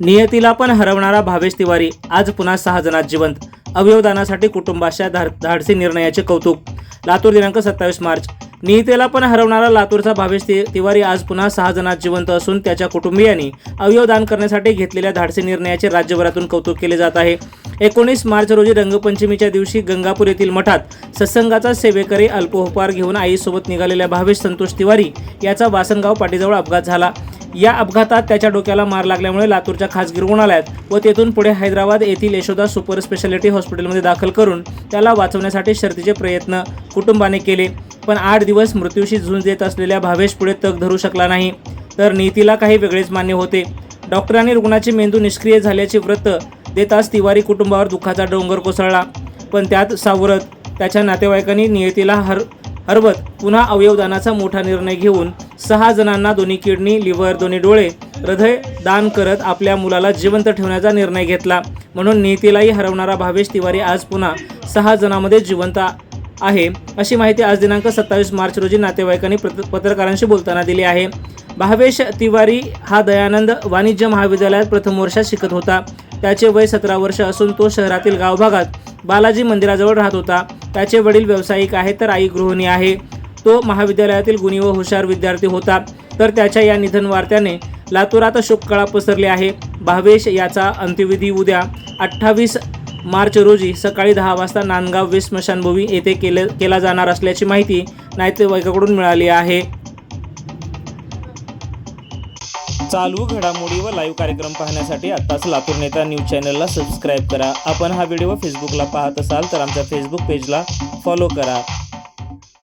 नियतीला पण हरवणारा भावेश तिवारी आज पुन्हा सहा जणात जिवंत. अवयवदानासाठी कुटुंबाच्या धाडसी निर्णयाचे कौतुक. लातूर दिनांक सत्तावीस मार्च. नियतीला पण हरवणारा लातूरचा भावेश तिवारी आज पुन्हा सहा जणात जिवंत असून त्याच्या कुटुंबियांनी अवयवदान करण्यासाठी घेतलेल्या धाडसी निर्णयाचे राज्यभरातून कौतुक केले जात आहे. एकोणीस मार्च रोजी रंगपंचमीच्या दिवशी गंगापूर येथील मठात सत्संगाचा सेवेकरी अल्पोपहार घेऊन आईसोबत निघालेल्या भावेश संतोष तिवारी याचा वासनगाव पाटीजवळ अपघात झाला. या अपघातात त्याच्या डोक्याला मार लागल्यामुळे लातूरच्या खासगी रुग्णालयात व तेथून पुढे हैदराबाद येथील यशोदा सुपर स्पेशालिटी हॉस्पिटलमध्ये दाखल करून त्याला वाचवण्यासाठी शर्तीचे प्रयत्न कुटुंबाने केले. पण आठ दिवस मृत्यूशी झुंज देत असलेल्या भावेश पुढे तग धरू शकला नाही. तर नीतीला काही वेगळेच मान्य होते. डॉक्टरांनी रुग्णाचे मेंदू निष्क्रिय झाल्याचे व्रत देताच तिवारी कुटुंबावर दुःखाचा डोंगर कोसळला. पण त्यात सावरत त्याच्या नातेवाईकांनी नियतीला हर हरवत पुन्हा अवयवदानाचा मोठा निर्णय घेऊन सहा जणांना दोन्ही किडनी लिव्हर दोन्ही डोळे हृदय दान करत आपल्या मुलाला जिवंत ठेवण्याचा निर्णय घेतला. म्हणून नियतीलाही हरवणारा भावेश तिवारी आज पुन्हा सहा जणांमध्ये जिवंत आहे अशी माहिती आज दिनांक सत्तावीस मार्च रोजी नातेवाईकांनी पत्र- पत्रकारांशी बोलताना दिली आहे. भावेश तिवारी हा दयानंद वाणिज्य महाविद्यालयात प्रथम वर्षात शिकत होता. त्याचे वय सतरा वर्ष असून तो शहरातील गावभागात बालाजी मंदिराजवळ राहत होता. त्याचे वडील व्यावसायिक आहेत तर आई गृहिणी आहे. तो महाविद्यालयातील गुणी व हुशार विद्यार्थी होता. तर त्याच्या या निधन वार्त्याने लातूरात शोककळा पसरली आहे. भावेश याचा अंत्यविधी उद्या अठ्ठावीस मार्च रोजी सकाळी दहा वाजता नांदगाव वेस्ट स्मशानभूमी येथे केले केला जाणार असल्याची माहिती नातेवाईकाकडून मिळाली आहे. चालू घडामोडी व लाईव्ह कार्यक्रम पाहण्यासाठी आत्ताच लातूर नेता न्यूज चॅनलला सबस्क्राईब करा. आपण हा व्हिडिओ फेसबुकला पाहत असाल तर आमच्या फेसबुक पेजला फॉलो करा.